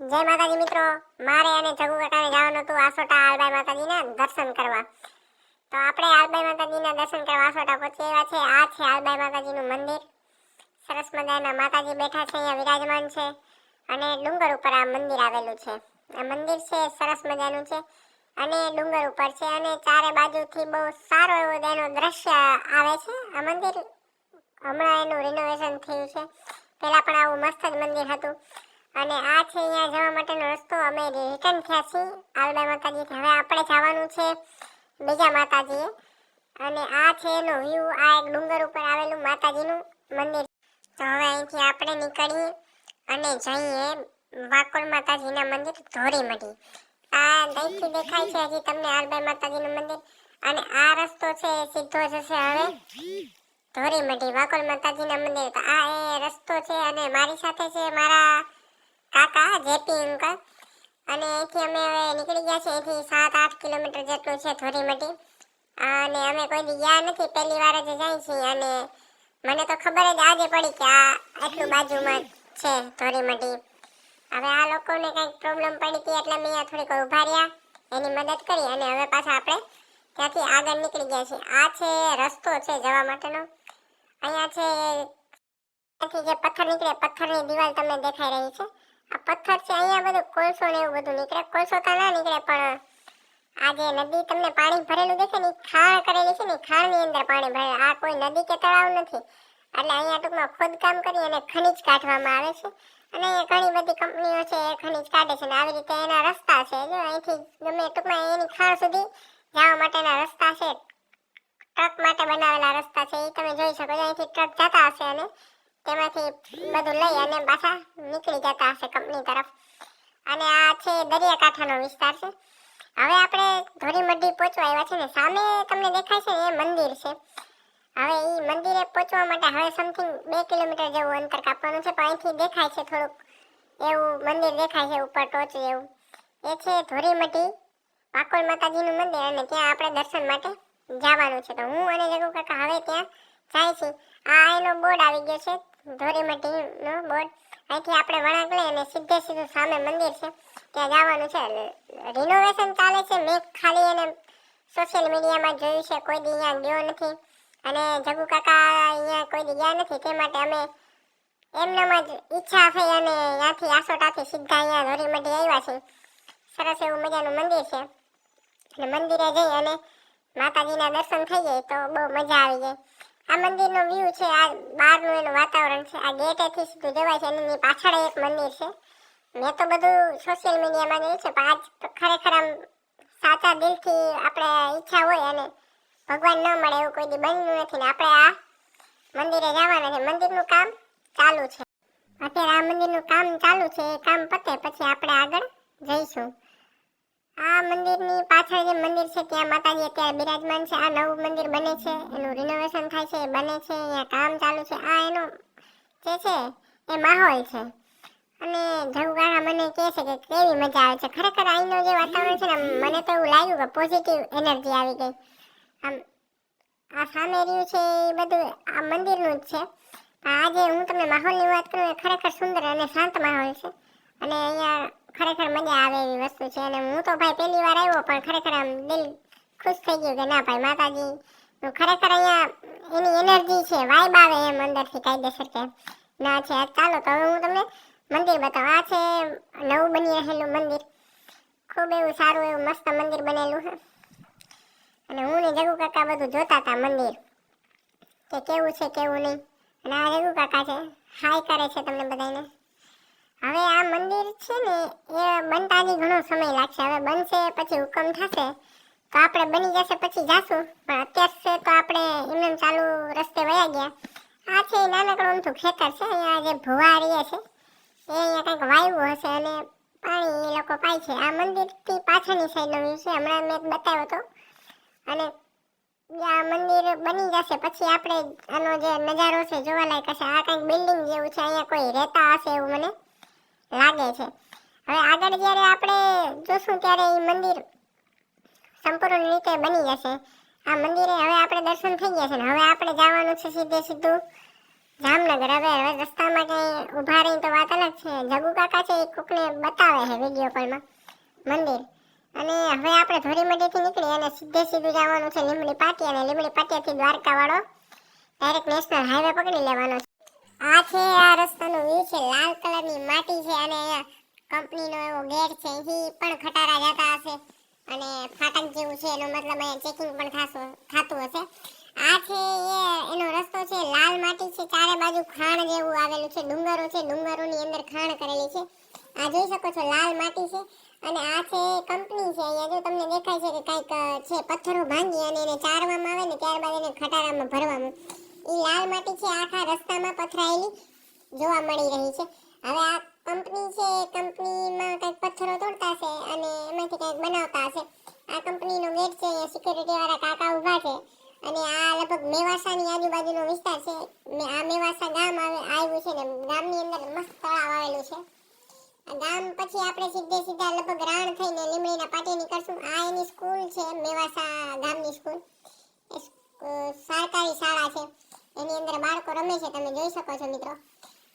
જય માતાજી મિત્રો. મારે અને જગુ કાકાને જવાનું હતું આસોટા આલબાઈ માતાજીના દર્શન કરવા. તો આપણે આલબાઈ માતાજીના દર્શન કરવા આસોટા પહોંચી આવ્યા છે. આ છે આલબાઈ માતાજીનું મંદિર. સરસ મજાના માતાજી બેઠા છે, અહીંયા વિરાજમાન છે અને ડુંગર ઉપર આ મંદિર આવેલું છે. આ મંદિર છે, સરસ મજાનું છે અને ડુંગર ઉપર છે અને ચારે બાજુથી બહુ સારો એવો એનો દ્રશ્ય આવે છે. આ મંદિર હમણાં એનું રિનોવેશન થયું છે. પહેલાં પણ આવું મસ્ત જ મંદિર હતું. અને આ છે અહીંયા જવા માટેનો રસ્તો. અમે રિટર્ન થયા છીએ. આલબા માતાજી હવે આપણે જવાનું છે બીજા માતાજીએ. અને આ છે એનો વ્યૂ આ એક ડુંગર ઉપર આવેલું માતાજીનું મંદિર. તો હવે અહીંથી આપણે નીકળીએ અને જઈએ વાકોર માતાજીના મંદિર ધોરીમઢી. આ દહીંથી દેખાય છે હજી તમને આલબાઈ માતાજીનું મંદિર. અને આ રસ્તો છે સીધો જશે હવે ધોરીમઢી, વાકોલ માતાજીના મંદિર. આ એ રસ્તો છે અને મારી સાથે છે મારા કાકા, જેપી અંકલ. અને અહીંથી અમે હવે નીકળી ગયા છે અહીંથી સાત, આઠ કિલોમીટર જેટલું છે ધોરીમઢી. અને અમે કોઈ દી ગયા નથી. પહેલી વાર જ જાય છીએ. અને મને તો ખબર જ આજે પડી કે આ એટલું બાજુમાં છે ધોરીમઢી. હવે આ લોકોને કંઈક પ્રોબ્લેમ પડી હતી એટલે મેં થોડીક ઊભા રહ્યા. એની મદદ કરી અને હવે પાછા આપણે ત્યાંથી આગળ નીકળી ગયા છીએ. આ છે રસ્તો છે જવા માટેનો. અહીંયા છે ત્યાંથી જે પથ્થર નીકળે, પથ્થરની દિવાલ તમને દેખાઈ રહી છે. આ પથ્થર છે, અહીંયા બધું કોલસો ને એવું બધું નીકળે. કોલસો તો ના નીકળે, પણ આ જે નદી તમને પાણી ભરેલું દેખે ને ખાણ કરેલી છે ને ખાણની અંદર પાણી ભરેલું. આ કોઈ નદી કે તળાવ નથી. એટલે અહીંયા ટૂંકમાં ખોદકામ કરી અને ખનીજ કાઢવામાં આવે છે. અને ઘણી બધી કંપનીઓ છે, એ ખનીજ કાઢે છે. અને આવી રીતે એના રસ્તા છે, જો અહીંથી ગમે ટૂંકમાં એની ખાણ સુધી જવા માટેના રસ્તા છે. ટ્રક માટે બનાવેલા રસ્તા છે એ તમે જોઈ શકો છો. અહીંથી ટ્રક જતા હશે અને તેમાંથી બધું લઈ અને પાછા નીકળી જતા હશે કંપની તરફ. અને આ છે દરિયાકાંઠાનો વિસ્તાર છે. હવે આપણે ધોરીમઢી પહોંચવા આવ્યા છે ને, સામે તમને દેખાય છે એ મંદિર છે. હવે એ મંદિરે પહોંચવા માટે હવે સમથિંગ બે કિલોમીટર જેવું અંતર કાપવાનું છે, પણ અહીંથી દેખાય છે થોડુંક એવું, મંદિર દેખાય છે ઉપર ટોચ જેવું. એ છે ધોરીમઢી વાકોલ માતાજીનું મંદિર અને ત્યાં આપણે દર્શન માટે જવાનું છે. તો હું અને જગુ કાકા હવે ત્યાં જાય છે આ એનો બોર્ડ આવી ગયો છે. ધોરીમઢીનો બોર્ડ અહીંથી આપણે વળાંક લઈ અને સીધે સીધું સામે મંદિર છે. ત્યાં જવાનું છે. રિનોવેશન ચાલે છે. મેં ખાલી એને સોશિયલ મીડિયામાં જોયું છે. કોઈ દી અહીંયા ગયો નથી. અને જગુ કાકા અહીંયા કોઈ દી ગયા નથી. તે માટે અમે એમનામાં જ ઈચ્છા થઈ અને ત્યાંથી આસોટાથી સીધા અહીંયા ધોરીમઢી આવ્યા છે સરસ એવું મજાનું મંદિર છે. અને મંદિરે જઈ અને માતાજીના દર્શન થઈ જાય તો બહુ મજા આવી જાય. આ મંદિરનો વ્યૂ છે, આ બહારનું એનું વાતાવરણ છે, આ ગેટેથી સીધું જવાય છે, એની પાછળ એક મંદિર છે. મેં તો બધું સોશિયલ મીડિયામાં જોયું છે, પણ આજ ખરેખર આમ સાચા દિલથી આપણે ઈચ્છા હોય અને ભગવાન ન મળે એવું કોઈ દી બન્યું નથી ને આપણે આ મંદિરે જવાના છે. મંદિરનું કામ ચાલુ છે. અત્યારે આ મંદિરનું કામ ચાલુ છે, એ કામ પતે પછી આપણે આગળ જઈશું. આ મંદિરની પાછળ જે મંદિર છે ત્યાં માતાજી અત્યારે બિરાજમાન છે. આ નવું મંદિર બને છે. એનું રિનોવેશન થાય છે, એ બને છે, અહીંયા કામ ચાલુ છે. આ એનો જે છે, એ માહોલ છે. અને જગુકાકા મને કહે છે કે કેવી મજા આવે છે. ખરેખર અહીંનું જે વાતાવરણ છે ને, મને તો એવું લાગ્યું કે પોઝિટિવ એનર્જી આવી ગઈ. આમ, આ સામે રહ્યું છે એ બધું, આ મંદિરનું જ છે. આજે હું તમને માહોલની વાત કરું એ ખરેખર સુંદર અને શાંત માહોલ છે. અને અહીંયા ખરેખર મજા આવે એવી વસ્તુ છે અને હું તો ભાઈ પહેલી વાર આવ્યો, પણ ખરેખર આમ દિલ ખુશ થઈ ગયું કે ના ભાઈ માતાજી નું ખરેખર અહીંયા એની એનર્જી છે વાઇબ આવે એમ અંદરથી કાયદેસર કે ના છે. ચાલો તો હવે હું તમને મંદિર બતાવું. આ છે નવું બની રહેલું મંદિર. ખૂબ એવું સારું એવું મસ્ત મંદિર બનેલું છે અને હું ને જગુ કાકા બધું જોતા હતા મંદિર. કે કેવું છે, કેવું નહીં. અને આ જગુ કાકા છે, હાય કરે છે તમને બધાને હવે આ મંદિર છે ને, એ બનતા હજી ઘણો સમય લાગશે. હવે બનશે, પછી હુકમ થશે. તો આપણે બની જશે, પછી જાશું. પણ અત્યારે તો આપણે એમને ચાલુ રસ્તે વયા ગયા. આ છે નાનકડું અમથું ખેતર છે. અહીંયા જે ભુવા રહીએ છે, એ અહીંયા કંઈક વાયવું હશે અને પાણી એ લોકો પાય છે. આ મંદિરથી પાછળની સાઈડનો વ્યૂ છે. હમણાં મેં બતાવ્યો હતો. અને આ મંદિર બની જશે, પછી આપણે આનો જે નજારો છે જોવાલાયક હશે. આ કંઈક બિલ્ડિંગ જેવું છે. અહીંયા કોઈ રહેતા હશે એવું મને લાગે છે. હવે આગળ જ્યારે આપણે જોશું ત્યારે એ મંદિર સંપૂર્ણ રીતે બની જશે. આ મંદિરે હવે આપણે દર્શન થઈ ગયા છે ને, હવે આપણે જવાનું છે સીધે સીધું જામનગર. હવે હવે રસ્તામાં કંઈ ઊભા રહીને તો વાત અલગ છે. જગુ કાકા છે એ કોકને બતાવે છે વીડિયો કોલમાં મંદિર. અને હવે આપણે ધોરીમડીથી નીકળી અને સીધે સીધું જવાનું છે લીમડી પાટી અને લીમડી પાટીયાથી દ્વારકા વાળો ડાયરેક્ટ નેશનલ હાઈવે પકડી લેવાનો છે. આ છે આ રસ્તાનો વી છે, લાલ કલરની માટી છે અને અહીંયા કંપનીનો એવો ગેટ છે. અહીં પણ ખટારા જતા હશે અને ફાટક જેવું છે, એનો મતલબ અહીંયા ચેકિંગ પણ થતું હશે. આ છે એ, એનો રસ્તો છે, લાલ માટી છે, ચારે બાજુ ખાણ જેવું આવેલું છે, ડુંગરો છે, ડુંગરોની અંદર ખાણ કરેલી છે. આ જોઈ શકો છો, લાલ માટી છે અને આ છે કંપની છે. અહીંયા જો તમને દેખાય છે કે કંઈક છે, પથ્થરો ભાંગી અને એને ચારવામાં આવે ને ત્યારબાદ એને ખટારામાં ભરવામાં એ લાલ માટી છે, આખા રસ્તામાં પથરાયેલી જોવા મળી રહી છે. હવે આ કંપની છે કંપનીમાં કંઈક પથ્થરો તોડતા છે અને એમાંથી કંઈક બનાવતા છે આ કંપનીનો ગેટ છે, અહીંયા સિક્યુરિટી વાળા કાકા ઊભા છે અને આ લગભગ મેવાસાની આજુબાજુનો વિસ્તાર છે. આ મેવાસા ગામ આવે, આવ્યું છે ને, ગામની અંદર મસ્ત તળાવ આવેલું છે. આ ગામ પછી આપણે સીધે સીધા લગભગ રાણ થઈને લીમડીના પાટી નીકળશું. આ એની સ્કૂલ છે, મેવાસા ગામની સ્કૂલ. સરકારી શાળા છે. એની અંદર બાળકો રમે છે, તમે જોઈ શકો છો મિત્રો.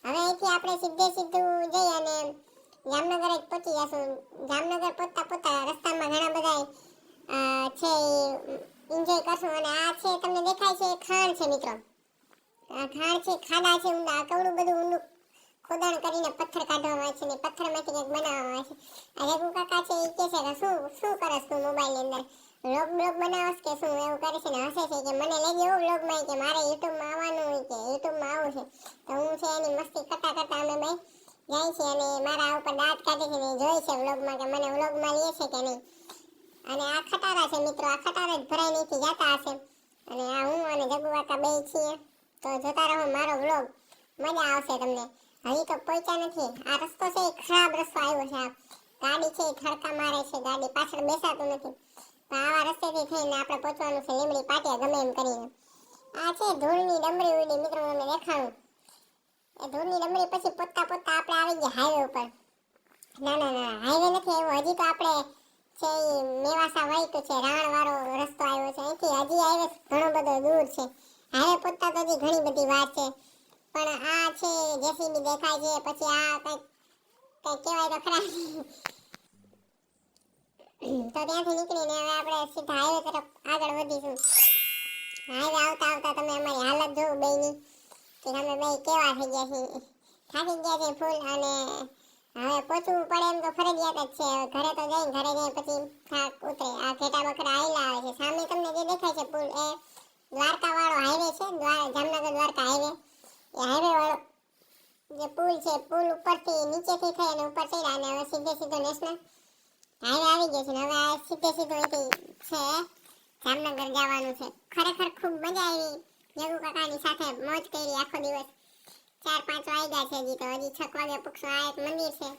હવે અહીંથી આપણે સીધે સીધું જઈ અને જામનગર જ પહોંચી જશું. જામનગર પહોંચતા પહોંચતા રસ્તામાં ઘણા બધા છે એન્જોય કરશું. અને આ છે, તમને દેખાય છે ખાણ છે મિત્રો. આ ખાણ છે, ખાડા છે, ઊંડા કવડું બધું ઊંડું ખોદાણ કરીને પથ્થર કાઢવામાં છે ને પથ્થરમાંથી કંઈક બનાવવામાં આવે છે. આ રેગુ કાકા છે એ કહે છે કે શું શું કરસ તું મોબાઈલની અંદર? વ્લોગ બ્લોગ બનાવસ કે શું એવું કરે છે ને હસે છે કે મને લઈ એવું વ્લોગમાં કે મારે યુટ્યુબમાં આવવાનું હોય કે યુટ્યુબમાં આવું છે. તો હું છે એની મસ્તી કરતા કરતા અમે ભાઈ જાય છે અને મારા ઉપર દાંત કાઢે છે ને જોઈ છે વ્લોગમાં કે મને વ્લોગમાં લે છે કે નહીં. અને આ ખટારા છે મિત્રો, આ ખટારા જ ભરાઈ નહીં જતા હશે. અને આ હું અને જગુવાકા બે છીએ. તો જોતા રહો મારો વ્લોગ મજા આવશે તમને. હજી તો પહોંચ્યા નથી. આ રસ્તો છે એ ખરાબ રસ્તો આવ્યો છે આ. ગાડી છે એ ખડકા મારે છે, ગાડી પાછળ બેસાતું નથી. આવા રસ્તેથી થઈને આપણે પહોંચવાનું છે, લીમડી પાટિયા ગમે એમ કરીને. આ છે ધૂળની ડમરી ઉડી, મિત્રો તમને દેખાડું એ ધૂળની ડમરી પછી પોતા પોતા આપણે આવી ગયા હાઈવે ઉપર. ના ના ના હાઈવે નથી આવ્યો. હજી તો આપણે છે ઈ મેવાસા વાઈટ છે રાણવાળો રસ્તો આવ્યો છે. અહીંથી હજી હાઈવે ઘણો બધો દૂર છે. હાઈવે પહોંચતા તો હજી ઘણી બધી વાર છે. પણ આ છે જેસીબી દેખાય છે, પછી આ કંઈક કંઈક કહેવાય તો ખરા. તો ત્યાંથી નીકળીને હવે આપણે સીધા હાઈવે તરફ આગળ વધીશું. હાઈવે આવતા આવતા તમે અમારી હાલત જોવો બેની કે તમે બે કેવા થઈ ગયા છે થાકી ગયા છે ફૂલ અને હવે પહોંચવું પડે એમ તો ફરજિયાત જ છે. ઘરે તો જઈને ઘરે જઈને પછી થાક ઉતરે. આ ઘેટા બકરા આવેલા આવે છે. સામે તમને જે દેખાય છે પુલ એ દ્વારકા વાળો હાઈવે છે જામનગર દ્વારકા હાઈવે એ હાઈવે વાળો જે પુલ છે, પુલ ઉપરથી નીચેથી થઈ અને ઉપર ચડ્યા અને હવે સીધે સીધો નેશનલ હાઈવે આવી ગયો છે. હવે આ સીધે સીધો અહીંથી છે. જામનગર જવાનું છે. ખરેખર ખૂબ મજા આવી. જગુ કાકાની સાથે મોજ કરી આખો દિવસ. ચાર, પાંચ વાગ્યા છે હજી તો. હજી છ વાગે પૂછો આ એક મંદિર છે.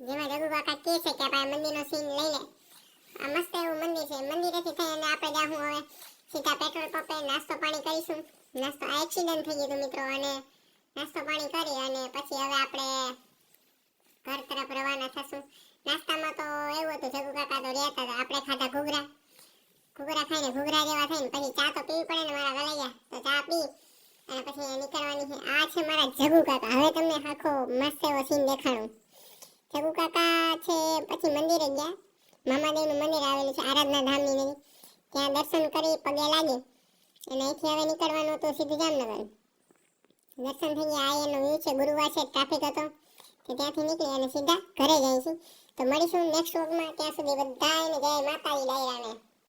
જેમાં જગુ કાકા કહે છે કે આપણે મંદિરનો સીન લઈ લે. આ મસ્ત એવું મંદિર છે. મંદિરેથી થઈને આપણે જાહું હવે સીધા પેટ્રોલ પંપે નાસ્તો પાણી કરીશું. નાસ્તો આ એક્સિડન્ટ થઈ ગયું મિત્રો. અને નાસ્તો પાણી કરી અને પછી હવે આપણે ઘર તરફ રવાના થશું. નાસ્તામાં તો જગુ કાકા તો રહેતા હતા. આપણે ખાધા ઘૂઘરા. ઘૂઘરા ખાઈને ઘૂઘરા જેવા થઈને પછી ચા તો પીવી પડે ને મારા વલૈયા. તો ચા પી અને પછી નીકળવાની છે. આ છે મારા જગુ કાકા. હવે તમને આખો મસ્ત એવો સીન દેખાડું. જગુ કાકા છે પછી મંદિરે ગયા. મામાદેવનું મંદિર આવેલું છે, આરાધના ધામની નજીક ત્યાં દર્શન કરી પગે લાગે. અને અહીંથી હવે નીકળવાનું હતું સીધું જામનગર દર્શન થઈ ગયા. આ વ્યૂ છે, ગુરુવાર છે ટ્રાફિક હતો. ત્યાંથી નીકળી અને સીધા ઘરે જઈશું તો મળીશું નેક્સ્ટ વ્લોગમાં ત્યાં સુધી બધાને જય માતાજી ડાયરાને